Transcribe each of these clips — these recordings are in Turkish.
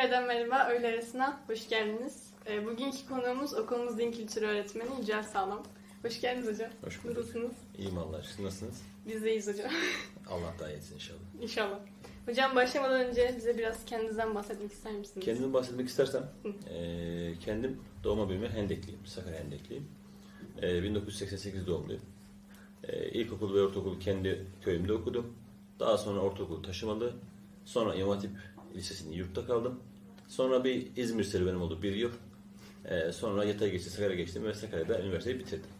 Tekrardan merhaba, öğle arasına hoş geldiniz. Ee, bugünkü konuğumuz okulumuz din kültürü öğretmeni Yücel Sağlam. Hoş geldiniz hocam. Hoş bulduk. Nasılsınız? İyiyim Allah Siz nasılsınız? Biz de iyiyiz hocam. Allah daha iyisin inşallah. İnşallah. Hocam başlamadan önce bize biraz kendinizden bahsetmek ister misiniz? Kendimi bahsetmek istersem, eee, kendim doğma büyüme Hendekliyim, Sakarya Hendekliyim. Eee, 1988 doğumluyum. Eee ilkokul ve ortaokulu kendi köyümde okudum. Daha sonra ortaokul taşımalı. Sonra İmam Hatip Lisesi'nde yurtta kaldım. Sonra bir İzmir serüvenim oldu bir yıl. Eee, sonra yatay geçti, Sakarya geçtim ve Sakarya'da üniversiteyi bitirdim.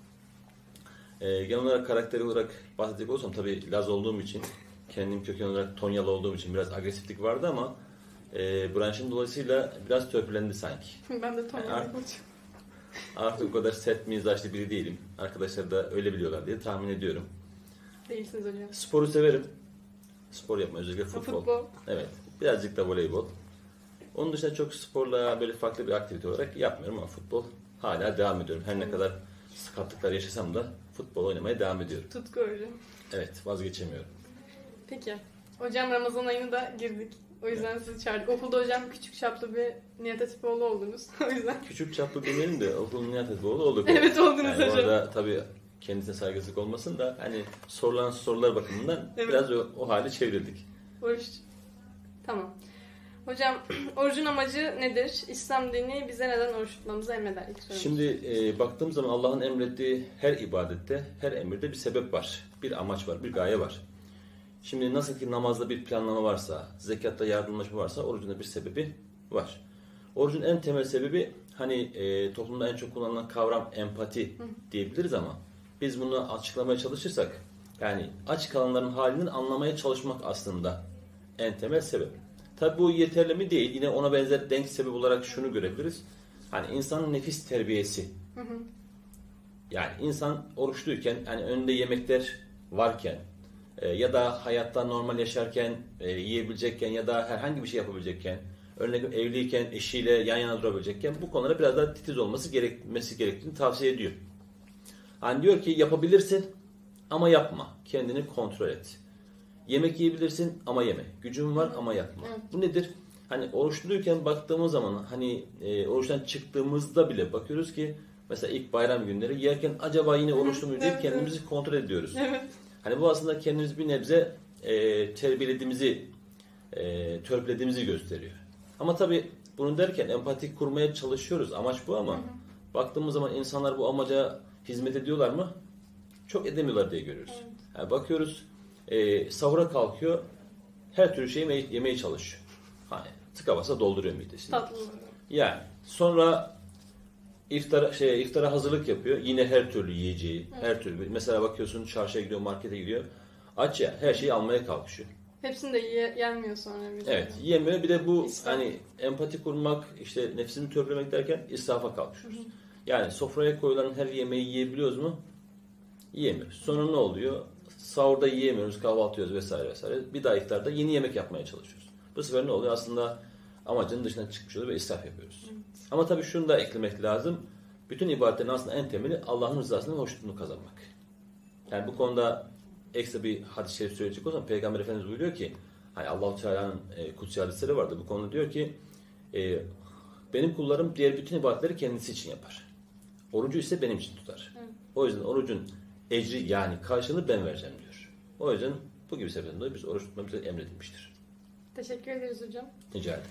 Eee genel olarak karakter olarak bahsedecek olursam tabii Laz olduğum için, kendim köken olarak Tonyalı olduğum için biraz agresiflik vardı ama e, branşım dolayısıyla biraz törpülendi sanki. ben de Tonya Ar- hocam. Artık o kadar sert mizaçlı biri değilim. Arkadaşlar da öyle biliyorlar diye tahmin ediyorum. Değilsiniz hocam. Sporu severim. Spor yapmayı özellikle Futbol. futbol. Futbol. Evet. Birazcık da voleybol. Onun dışında çok sporla böyle farklı bir aktivite olarak yapmıyorum ama futbol hala devam ediyorum. Her ne kadar sakatlıklar yaşasam da futbol oynamaya devam ediyorum. Tutku hocam. Evet vazgeçemiyorum. Peki. Hocam Ramazan ayını da girdik. O yüzden sizi çağırdık. Okulda hocam küçük çaplı bir Nihat Hatipoğlu oldunuz. o yüzden. Küçük çaplı demeyelim de okulun Nihat Etboğlu olduk. Evet oldunuz Yani hocam. orada tabii kendisine saygısızlık olmasın da hani sorulan sorular bakımından Evet. biraz o, o hale çevrildik. Oruç. Tamam. Hocam orucun amacı nedir? İslam dini bize neden oruç tutmamızı emreder? İlk. Şimdi e, baktığım zaman Allah'ın emrettiği her ibadette, her emirde bir sebep var. Bir amaç var, bir gaye var. Şimdi nasıl ki namazda bir planlama varsa, zekatta yardımlaşma varsa orucun da bir sebebi var. Orucun en temel sebebi hani e, toplumda en çok kullanılan kavram empati diyebiliriz ama biz bunu açıklamaya çalışırsak yani aç kalanların halini anlamaya çalışmak aslında en temel sebep. Tabi bu yeterli mi değil. Yine ona benzer denk sebep olarak şunu görebiliriz. Hani insanın nefis terbiyesi. Yani insan oruçluyken hani önünde yemekler varken e, ya da hayatta normal yaşarken e, yiyebilecekken ya da herhangi bir şey yapabilecekken örneğin evliyken eşiyle yan yana durabilecekken bu konulara biraz daha titiz olması gerekmesi gerektiğini tavsiye ediyor. Hani diyor ki yapabilirsin ama yapma. Kendini kontrol et. Yemek yiyebilirsin ama yeme. Gücün var ama yapma. Evet. Bu nedir? Hani oruçluyken baktığımız zaman hani e, oruçtan çıktığımızda bile bakıyoruz ki mesela ilk bayram günleri yerken acaba yine oruçlu muyum deyip Evet, kendimizi kontrol ediyoruz. Evet. Hani bu aslında kendimizi bir nebze e, terbiyelediğimizi, e, törpülediğimizi gösteriyor. Ama tabii bunu derken empati kurmaya çalışıyoruz. Amaç bu ama baktığımız zaman insanlar bu amaca hizmet ediyorlar mı? Çok edemiyorlar diye görüyoruz. Evet. Yani bakıyoruz e, sahura kalkıyor her türlü şeyi yemeye, yemeye çalışıyor. Hani tıka basa dolduruyor midesini. Tatlı. Yani sonra iftara şey iftara hazırlık yapıyor. Yine her türlü yiyeceği, her türlü. Mesela bakıyorsun çarşıya gidiyor, markete gidiyor. Aç ya her şeyi almaya kalkışıyor. Hepsini de ye- yenmiyor sonra bir de. Evet, yiyemiyor. Bir de bu İsraf. hani empati kurmak, işte nefsini törpülemek derken israfa kalkışıyoruz. Yani sofraya koyulan her yemeği yiyebiliyoruz mu? Yiyemiyoruz. Sonra ne oluyor? Sahurda yiyemiyoruz, kahvaltı yiyoruz vesaire vesaire. Bir daha iftarda yeni yemek yapmaya çalışıyoruz. Bu sefer ne oluyor? Aslında amacının dışına çıkmış oluyor ve israf yapıyoruz. Ama tabii şunu da eklemek lazım. Bütün ibadetlerin aslında en temeli Allah'ın rızasını ve hoşnutluğunu kazanmak. Yani bu konuda ekstra bir hadis-i şerif söyleyecek olsam Peygamber Efendimiz buyuruyor ki hani Allahu Teala'nın e, kutsi hadisleri vardı. Bu konuda diyor ki e, benim kullarım diğer bütün ibadetleri kendisi için yapar. Orucu ise benim için tutar. Evet. O yüzden orucun ecri yani karşılığını ben vereceğim diyor. O yüzden bu gibi sebeplerden dolayı biz oruç tutmamız emredilmiştir. Teşekkür ederiz hocam. Rica ederim.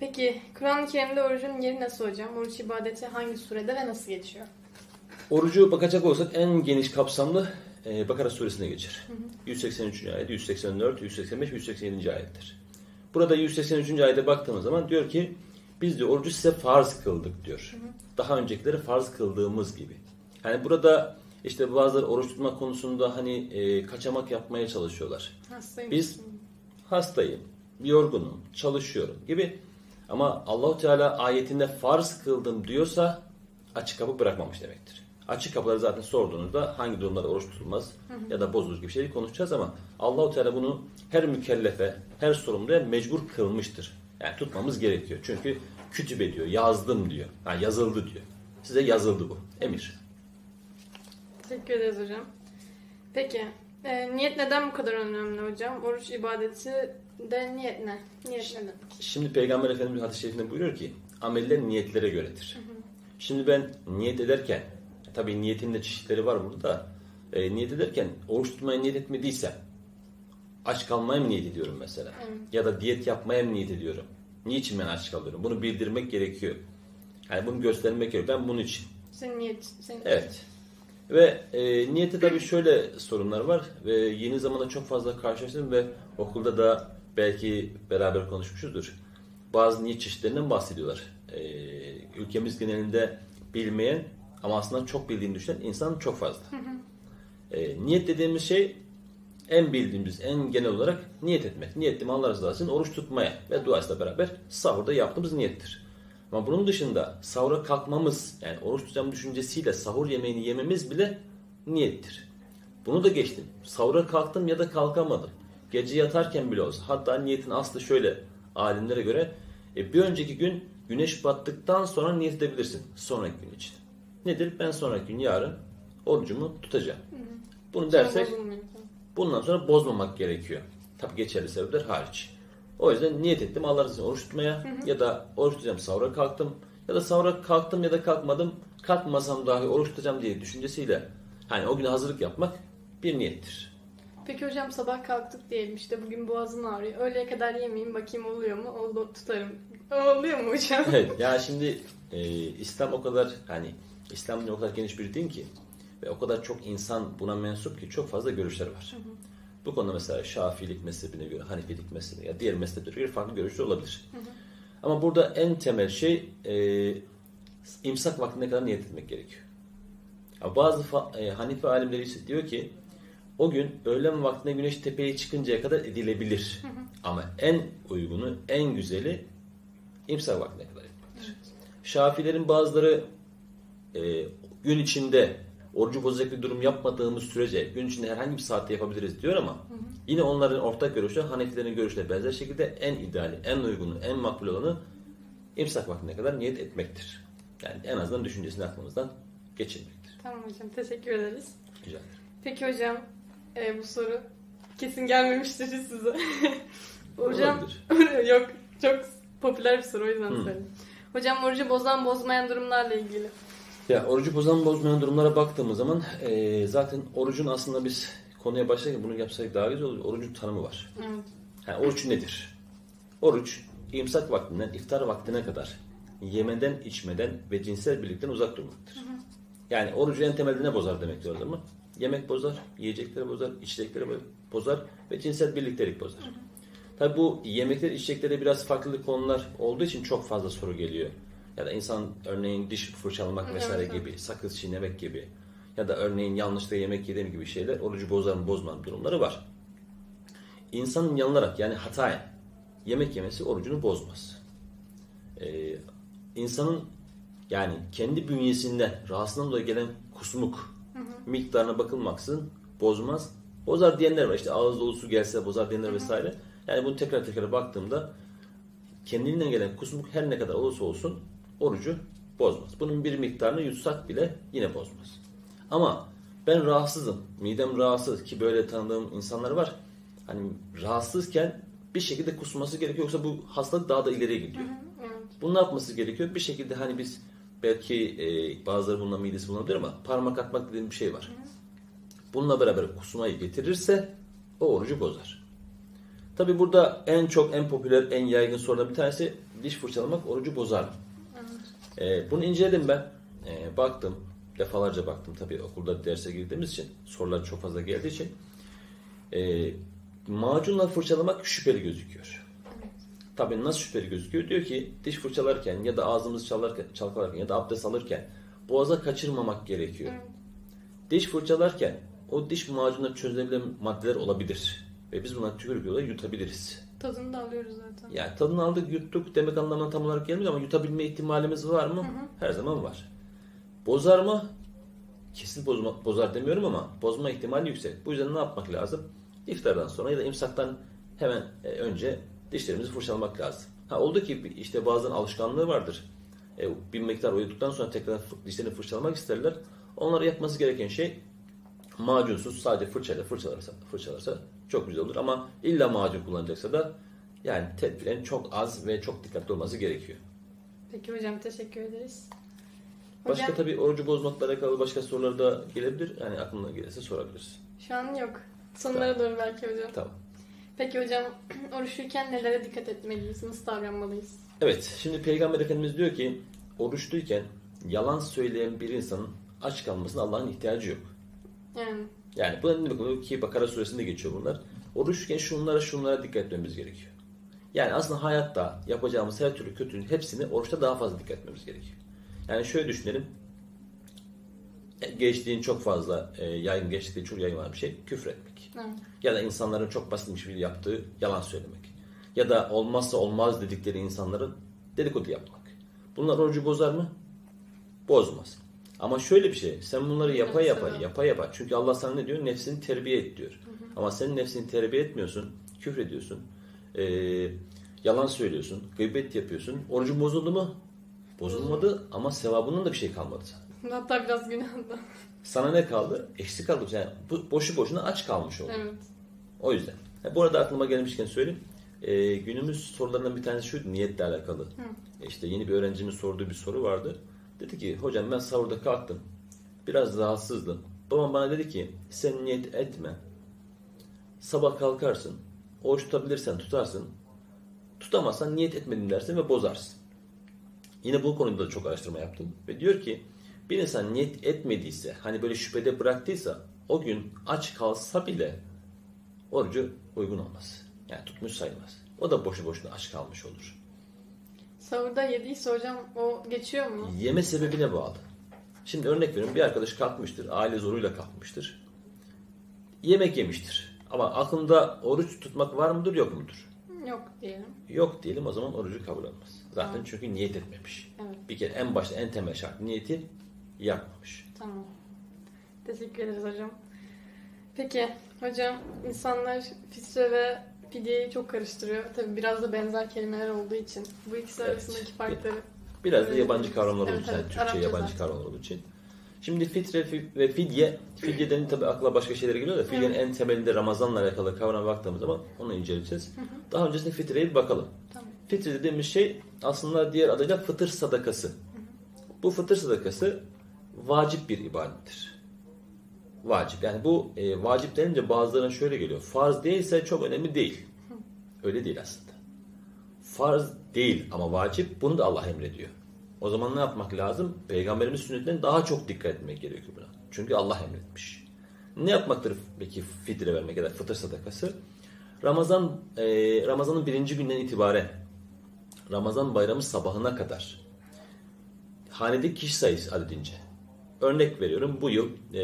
Peki Kur'an-ı Kerim'de orucun yeri nasıl hocam? Oruç ibadeti hangi surede ve nasıl geçiyor? Orucu bakacak olsak en geniş kapsamlı e, Bakara suresine geçer. 183. ayet, 184, 185 ve 187. ayettir. Burada 183. ayete baktığımız zaman diyor ki biz diyor orucu size farz kıldık diyor. Daha öncekileri farz kıldığımız gibi. Yani burada işte bazıları oruç tutma konusunda hani e, kaçamak yapmaya çalışıyorlar. Hastayım. Biz hastayım, yorgunum, çalışıyorum gibi. Ama Allahu Teala ayetinde farz kıldım diyorsa açık kapı bırakmamış demektir. Açık kapıları zaten sorduğunuzda hangi durumlarda oruç tutulmaz ya da bozulur gibi şeyleri konuşacağız ama Allahu Teala bunu her mükellefe, her sorumluya mecbur kılmıştır. Yani tutmamız gerekiyor. Çünkü kütübe diyor, yazdım diyor. Yani yazıldı diyor. Size yazıldı bu. Emir. Teşekkür ederiz hocam. Peki e, niyet neden bu kadar önemli hocam? Oruç ibadeti De niyet ne? Niyet ne demek? Şimdi Peygamber Efendimiz hadis-i şerifinde buyuruyor ki ameller niyetlere göredir. Şimdi ben niyet ederken tabii niyetin de çeşitleri var burada. E, niyet ederken oruç tutmaya niyet etmediysem aç kalmaya mı niyet ediyorum mesela? Evet. Ya da diyet yapmaya mı niyet ediyorum? Niçin ben aç kalıyorum? Bunu bildirmek gerekiyor. Yani bunu göstermek gerekiyor. Ben bunun için. Senin niyet, senin Evet. Ve e, niyette tabii şöyle sorunlar var ve yeni zamanda çok fazla karşılaştım ve okulda da belki beraber konuşmuşuzdur. Bazı niyet çeşitlerinden bahsediyorlar. E, ülkemiz genelinde bilmeyen ama aslında çok bildiğini düşünen insan çok fazla. E, niyet dediğimiz şey en bildiğimiz, en genel olarak niyet etmek. Niyetlim Allah için oruç tutmaya ve duasıyla beraber sahurda yaptığımız niyettir. Ama bunun dışında sahura kalkmamız, yani oruç tutacağım düşüncesiyle sahur yemeğini yememiz bile niyettir. Bunu da geçtim. Sahura kalktım ya da kalkamadım. Gece yatarken bile olsa. Hatta niyetin aslı şöyle alimlere göre e, bir önceki gün güneş battıktan sonra niyet edebilirsin sonraki gün için. Nedir? Ben sonraki gün yarın orucumu tutacağım. Bunu dersek. Bundan sonra bozmamak gerekiyor. Tabi geçerli sebepler hariç. O yüzden niyet ettim Allah razı oruç tutmaya ya da oruç tutacağım sahura kalktım ya da sahura kalktım ya da kalkmadım kalkmasam dahi oruç tutacağım diye düşüncesiyle hani o güne hazırlık yapmak bir niyettir. Peki hocam sabah kalktık diyelim işte bugün boğazım ağrıyor. Öğleye kadar yemeyeyim bakayım oluyor mu? Oldu tutarım. Oluyor mu hocam? Evet ya şimdi e, İslam o kadar hani İslam o kadar geniş bir din ki ve o kadar çok insan buna mensup ki çok fazla görüşler var. Bu konuda mesela Şafiilik mezhebine göre, Hanefilik mezhebine ya diğer mezheplere göre farklı görüşler olabilir. Ama burada en temel şey e, imsak vaktine kadar niyet etmek gerekiyor. Ya bazı fa- e, Hanifi alimleri ise diyor ki o gün öğlen vaktinde güneş tepeye çıkıncaya kadar edilebilir. Ama en uygunu, en güzeli imsak vaktine kadar etmektir. Şafilerin bazıları e, gün içinde orucu bozacak bir durum yapmadığımız sürece gün içinde herhangi bir saatte yapabiliriz diyor ama yine onların ortak görüşü Hanefilerin görüşüne benzer şekilde en ideali, en uygunu, en makbul olanı imsak vaktine kadar niyet etmektir. Yani en azından düşüncesini aklımızdan geçirmektir. Tamam hocam teşekkür ederiz. Rica ederim. Peki hocam e, bu soru kesin gelmemiştir size. hocam yok çok popüler bir soru o yüzden Hı. söyledim. Hocam orucu bozan bozmayan durumlarla ilgili. Ya orucu bozan bozmayan durumlara baktığımız zaman eee, zaten orucun aslında biz konuya başlarken bunu yapsaydık daha güzel olur. Orucun tanımı var. Evet. Yani oruç nedir? Oruç, imsak vaktinden iftar vaktine kadar yemeden, içmeden ve cinsel birlikten uzak durmaktır. Yani orucu en temelde ne bozar demektir o zaman? Yemek bozar, yiyecekleri bozar, içecekleri bozar ve cinsel birliktelik bozar. Tabi bu yemekler, içeceklere biraz farklı konular olduğu için çok fazla soru geliyor. Ya da insan örneğin diş fırçalamak vesaire gibi, sakız çiğnemek gibi ya da örneğin yanlışlıkla yemek yediğim gibi şeyler orucu bozar mı bozmaz mı durumları var. İnsanın yanılarak yani hataen yemek yemesi orucunu bozmaz. Ee, insanın yani kendi bünyesinden rahatsızlığından dolayı gelen kusmuk miktarına bakılmaksızın bozmaz. Bozar diyenler var işte ağız dolusu gelse bozar diyenler vesaire. Yani bunu tekrar tekrar baktığımda kendinden gelen kusmuk her ne kadar olursa olsun orucu bozmaz. Bunun bir miktarını yutsak bile yine bozmaz. Ama ben rahatsızım, midem rahatsız ki böyle tanıdığım insanlar var. Hani rahatsızken bir şekilde kusması gerekiyor yoksa bu hastalık daha da ileriye gidiyor. Ne yapması gerekiyor? Bir şekilde hani biz belki e, bazıları bununla midesi bulunabilir ama parmak atmak dediğim bir şey var. Bununla beraber kusmayı getirirse o orucu bozar. Tabi burada en çok en popüler en yaygın sorulardan bir tanesi diş fırçalamak orucu bozar mı? E, bunu inceledim ben. E, baktım. Defalarca baktım. Tabi okulda derse girdiğimiz için sorular çok fazla geldiği için. E, macunla fırçalamak şüpheli gözüküyor. Tabii nasıl şüpheli gözüküyor? Diyor ki diş fırçalarken ya da ağzımızı çalarken, çalkalarken ya da abdest alırken boğaza kaçırmamak gerekiyor. Diş fırçalarken o diş macunla çözülebilen maddeler olabilir. Ve biz bunları tükürük yoluyla yutabiliriz. Tadını da alıyoruz zaten. Yani tadını aldık yuttuk demek anlamına tam olarak gelmiyor ama yutabilme ihtimalimiz var mı? Her zaman var. Bozar mı? Kesin bozma, bozar demiyorum ama bozma ihtimali yüksek. Bu yüzden ne yapmak lazım? İftardan sonra ya da imsaktan hemen e, önce dişlerimizi fırçalamak lazım. Ha oldu ki işte bazen alışkanlığı vardır. E, bir miktar uyuduktan sonra tekrar dişlerini fırçalamak isterler. Onlara yapması gereken şey macunsuz sadece fırçayla fırçalarsa, fırçalarsa Çok güzel olur ama illa macun kullanacaksa da yani tedbiren çok az ve çok dikkatli olması gerekiyor. Peki hocam teşekkür ederiz. Başka Hocam tabii orucu bozmakla alakalı başka sorular da gelebilir. Yani aklına gelirse sorabiliriz. şu an yok. Sonlara doğru belki hocam. Tamam. Peki hocam oruçluyken nelere dikkat etmeliyiz? Nasıl davranmalıyız? Evet, şimdi Peygamber Efendimiz diyor ki oruçluyken yalan söyleyen bir insanın aç kalmasına Allah'ın ihtiyacı yok. Yani Yani bu ne demek oluyor ki Bakara suresinde geçiyor bunlar. Oruçken şunlara şunlara dikkat etmemiz gerekiyor. Yani aslında hayatta yapacağımız her türlü kötülüğün hepsini oruçta daha fazla dikkat etmemiz gerekiyor. Yani şöyle düşünelim. E, Geçtiğin çok fazla e, yaygın geçtiği çok yaygın olan bir şey küfür etmek. evet. Ya da insanların çok basitmiş bir yaptığı yalan söylemek. Ya da olmazsa olmaz dedikleri insanların dedikodu yapmak. Bunlar orucu bozar mı? Bozmaz. Ama şöyle bir şey, sen bunları yapa yapa, yapa yapa. Çünkü Allah sana ne diyor? Nefsini terbiye et diyor. Ama sen nefsini terbiye etmiyorsun, küfrediyorsun, ee, yalan söylüyorsun, gıybet yapıyorsun. Orucun bozuldu mu? Bozulmadı ama sevabının da bir şey kalmadı sana. Hatta biraz günahında. Sana ne kaldı? Eksik kaldı. Yani bu boşu boşuna aç kalmış oldun. evet. O yüzden. Ha, bu arada aklıma gelmişken söyleyeyim. Ee, günümüz sorularından bir tanesi şuydu niyetle alakalı. E İşte yeni bir öğrencimin sorduğu bir soru vardı. Dedi ki hocam ben sahurda kalktım. Biraz rahatsızdım. Babam bana dedi ki sen niyet etme. Sabah kalkarsın. Oruç tutabilirsen tutarsın. Tutamazsan niyet etmedim dersin ve bozarsın. Yine bu konuda da çok araştırma yaptım. Ve diyor ki bir insan niyet etmediyse hani böyle şüphede bıraktıysa o gün aç kalsa bile orucu uygun olmaz. Yani tutmuş sayılmaz. O da boşu boşuna aç kalmış olur. Sahurda yediyse hocam o geçiyor mu? Yeme sebebine bağlı. Şimdi örnek veriyorum bir arkadaş kalkmıştır. Aile zoruyla kalkmıştır. Yemek yemiştir. Ama aklında oruç tutmak var mıdır yok mudur? Yok diyelim. Yok diyelim o zaman orucu kabul olmaz. Zaten Tamam. çünkü niyet etmemiş. Evet Bir kere en başta en temel şart niyeti yapmamış. tamam. Teşekkür ederiz hocam. Peki hocam insanlar fitre ve fidyeyi çok karıştırıyor. Tabi biraz da benzer kelimeler olduğu için. Bu ikisi Evet. arasındaki farkları. Biraz da Evet. yabancı kavramlar Evet, olduğu için, evet. Türkçe Arapça yabancı zaten. kavramlar olduğu için. Şimdi fitre fi- ve fidye, fidyeden tabii akla başka şeyler geliyor da fidyenin en temelinde Ramazan'la alakalı kavrama baktığımız zaman onu inceleyeceğiz. Daha öncesinde fitreye bir bakalım. Tamam. Fitre dediğimiz şey aslında diğer adıyla fıtır sadakası. Bu fıtır sadakası vacip bir ibadettir. Vacip. Yani bu e, vacip denince bazılarına şöyle geliyor. Farz değilse çok önemli değil. Öyle değil aslında. Farz değil ama vacip. Bunu da Allah emrediyor. O zaman ne yapmak lazım? Peygamberimiz sünnetinden daha çok dikkat etmek gerekiyor buna. Çünkü Allah emretmiş. Ne yapmaktır peki fitre vermek ya da fıtır sadakası? Ramazan e, Ramazan'ın birinci günden itibaren Ramazan bayramı sabahına kadar hanedeki kişi sayısı adedince. Örnek veriyorum bu yıl e,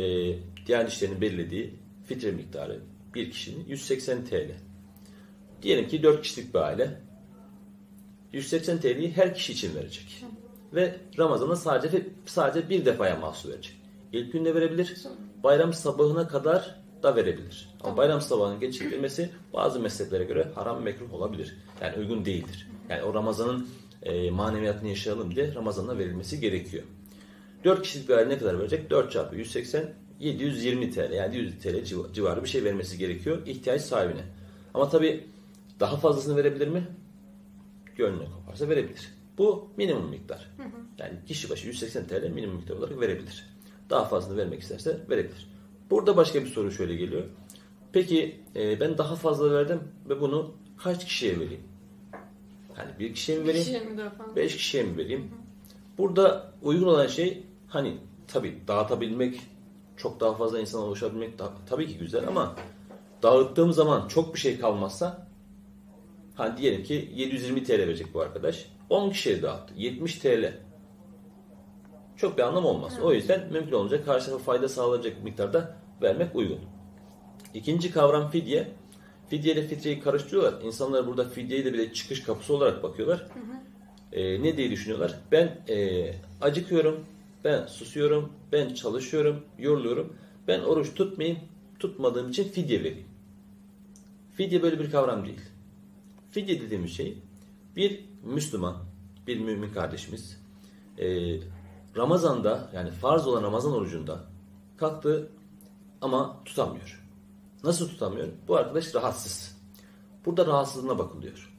Diyanet İşleri'nin belirlediği fitre miktarı bir kişinin 180 TL. Diyelim ki 4 kişilik bir aile 180 TL'yi her kişi için verecek. Ve Ramazan'da sadece sadece bir defaya mahsul verecek. İlk günde verebilir, bayram sabahına kadar da verebilir. Ama Tamam. bayram sabahının geciktirilmesi bazı mezheplere göre haram mekruh olabilir. Yani uygun değildir. Yani o Ramazan'ın e, maneviyatını yaşayalım diye Ramazan'da verilmesi gerekiyor. 4 kişilik bir aile ne kadar verecek? 4 çarpı 180 720 TL yani 100 TL civ- civarı bir şey vermesi gerekiyor ihtiyaç sahibine. Ama tabi daha fazlasını verebilir mi? Gönlüne koparsa verebilir. Bu minimum miktar. Yani kişi başı 180 TL minimum miktar olarak verebilir. Daha fazlasını vermek isterse verebilir. Burada başka bir soru şöyle geliyor. Peki e, ben daha fazla verdim ve bunu kaç kişiye vereyim? Yani bir kişiye mi vereyim? kişiye mi? 5 kişiye mi vereyim? Burada uygun olan şey hani tabii dağıtabilmek, çok daha fazla insana ulaşabilmek da, tabii ki güzel ama dağıttığım zaman çok bir şey kalmazsa hani diyelim ki 720 TL verecek bu arkadaş. 10 kişiye dağıttı. 70 TL. Çok bir anlam olmaz. O yüzden mümkün olunca karşı tarafa fayda sağlayacak miktarda vermek uygun. İkinci kavram fidye. Fidye ile fitreyi karıştırıyorlar. İnsanlar burada fidyeyi de bile çıkış kapısı olarak bakıyorlar. Ee, ne diye düşünüyorlar? Ben e, acıkıyorum, ben susuyorum, ben çalışıyorum, yoruluyorum. Ben oruç tutmayayım, tutmadığım için fidye vereyim. Fidye böyle bir kavram değil. Fidye dediğimiz şey bir Müslüman, bir mümin kardeşimiz e, Ramazan'da yani farz olan Ramazan orucunda kalktı ama tutamıyor. Nasıl tutamıyor? Bu arkadaş rahatsız. Burada rahatsızlığına bakılıyor.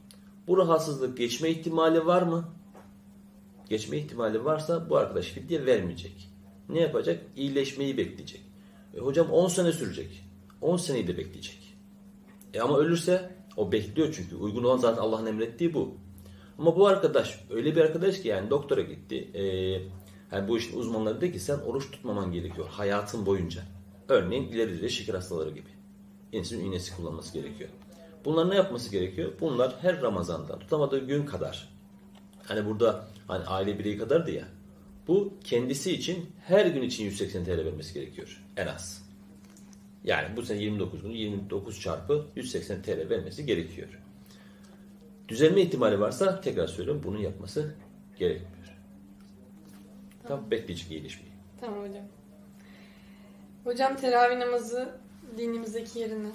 Bu rahatsızlık geçme ihtimali var mı? Geçme ihtimali varsa bu arkadaş fidye vermeyecek. Ne yapacak? İyileşmeyi bekleyecek. E, hocam 10 sene sürecek. 10 seneyi de bekleyecek. E ama ölürse o bekliyor çünkü. Uygun olan zaten Allah'ın emrettiği bu. Ama bu arkadaş öyle bir arkadaş ki yani doktora gitti. E, yani bu işin uzmanları dedi ki sen oruç tutmaman gerekiyor hayatın boyunca. Örneğin ileri şeker hastaları gibi. İnsülin iğnesi kullanması gerekiyor. Bunlar ne yapması gerekiyor? Bunlar her Ramazan'da tutamadığı gün kadar. Hani burada hani aile bireyi kadardı ya. Bu kendisi için her gün için 180 TL vermesi gerekiyor en az. Yani bu sene 29 günü 29 çarpı 180 TL vermesi gerekiyor. Düzelme ihtimali varsa tekrar söylüyorum bunu yapması gerekmiyor. Tam bekleyecek iyileşmeyi. Tamam hocam. Hocam teravih namazı dinimizdeki yerini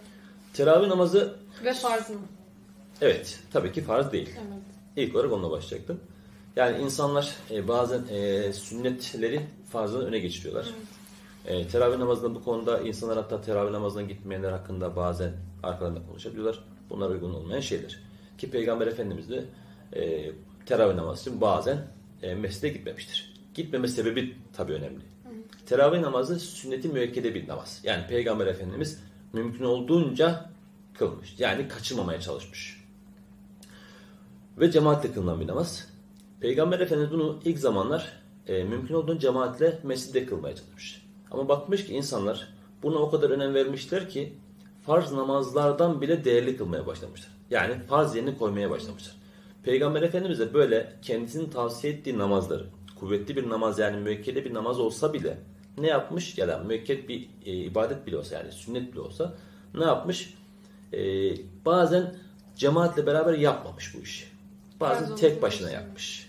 Teravih namazı ve farz mı? evet tabii ki farz değil. Evet. İlk olarak onunla başlayacaktım. Yani insanlar e, bazen e, sünnetleri farzdan öne geçiriyorlar. E, teravih namazında bu konuda insanlar hatta teravih namazına gitmeyenler hakkında bazen arkalarında konuşabiliyorlar. Bunlar uygun olmayan şeyler. Ki Peygamber Efendimiz de e, teravih namazı için bazen e, mescide gitmemiştir. Gitmeme sebebi tabii önemli. Teravih namazı sünneti müekkede bir namaz. Yani Peygamber Efendimiz mümkün olduğunca kılmış. Yani kaçırmamaya çalışmış ve cemaatle kılınan bir namaz. Peygamber Efendimiz bunu ilk zamanlar e, mümkün olduğunca cemaatle mescidde kılmaya çalışmış. Ama bakmış ki insanlar buna o kadar önem vermişler ki farz namazlardan bile değerli kılmaya başlamışlar. Yani farz yerine koymaya başlamışlar. Peygamber Efendimiz de böyle kendisinin tavsiye ettiği namazları, kuvvetli bir namaz yani müekkede bir namaz olsa bile ne yapmış ya da müekket bir e, ibadet bile olsa yani sünnet bile olsa ne yapmış? E, bazen cemaatle beraber yapmamış bu işi. Bazen tek başına yapmış.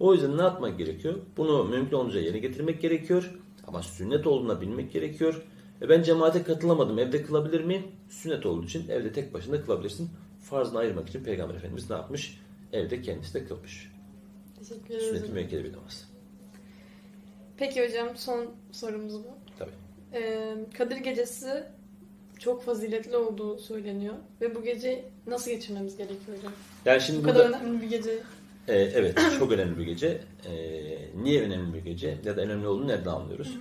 O yüzden ne yapmak gerekiyor? Bunu mümkün olunca yerine getirmek gerekiyor. Ama sünnet olduğuna bilmek gerekiyor. E ben cemaate katılamadım. Evde kılabilir miyim? Sünnet olduğu için evde tek başına kılabilirsin. Farzını ayırmak için Peygamber Efendimiz ne yapmış? Evde kendisi de kılmış. Teşekkür ederiz. Sünnet-i müekkede bir namaz. Peki hocam son sorumuz bu. Tabii. Ee, Kadir Gecesi çok faziletli olduğu söyleniyor. Ve bu gece nasıl geçirmemiz gerekiyor hocam? Yani şimdi Bu kadar burada önemli bir gece. E, evet çok önemli bir gece. E, niye önemli bir gece? Ya da önemli olduğunu nereden anlıyoruz?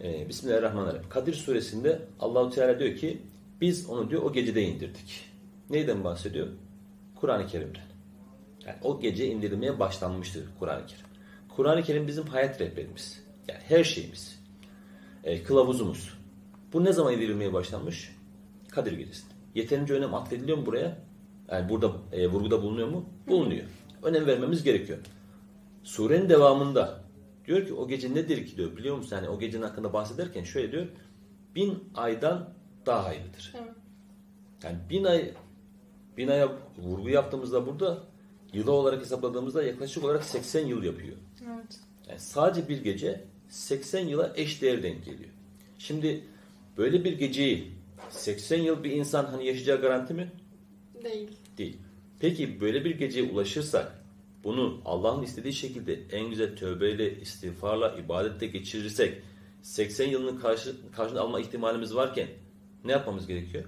E, Bismillahirrahmanirrahim. Kadir suresinde Allahu Teala diyor ki biz onu diyor o gecede indirdik. Neyden bahsediyor? Kur'an-ı Kerim'den. Yani o gece indirilmeye başlanmıştır Kur'an-ı Kerim. Kur'an-ı Kerim bizim hayat rehberimiz. Yani her şeyimiz. E, kılavuzumuz. Bu ne zaman indirilmeye başlanmış? Kadir Gecesi'nde. Yeterince önem atfediliyor mu buraya? Yani burada e, vurguda bulunuyor mu? Bulunuyor. Önem vermemiz gerekiyor. Surenin devamında diyor ki o gece nedir ki diyor biliyor musun? Yani o gecenin hakkında bahsederken şöyle diyor. Bin aydan daha hayırlıdır. Evet. Yani bin ay bin aya vurgu yaptığımızda burada yıla olarak hesapladığımızda yaklaşık olarak 80 yıl yapıyor. Evet. Yani sadece bir gece 80 yıla eş değer denk geliyor. Şimdi böyle bir geceyi 80 yıl bir insan hani yaşayacağı garanti mi? Değil. Değil. Peki böyle bir geceye ulaşırsak bunu Allah'ın istediği şekilde en güzel tövbeyle, istiğfarla, ibadette geçirirsek 80 yılının karşı, karşılığını alma ihtimalimiz varken ne yapmamız gerekiyor?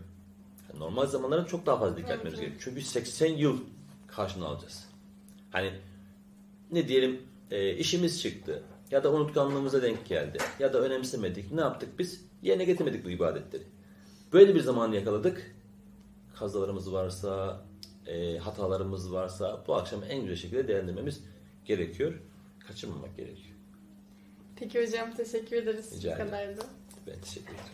Yani normal zamanlara çok daha fazla dikkat Evet, etmemiz gerekiyor. Çünkü 80 yıl karşılığını alacağız. Hani ne diyelim e, işimiz çıktı ya da unutkanlığımıza denk geldi ya da önemsemedik. Ne yaptık biz? Yerine getirmedik bu ibadetleri. Böyle bir zaman yakaladık. Kazalarımız varsa, e, hatalarımız varsa bu akşam en güzel şekilde değerlendirmemiz gerekiyor. Kaçırmamak gerekiyor. Peki hocam teşekkür ederiz. Rica Bu ederim. kadardı. Ben teşekkür ederim.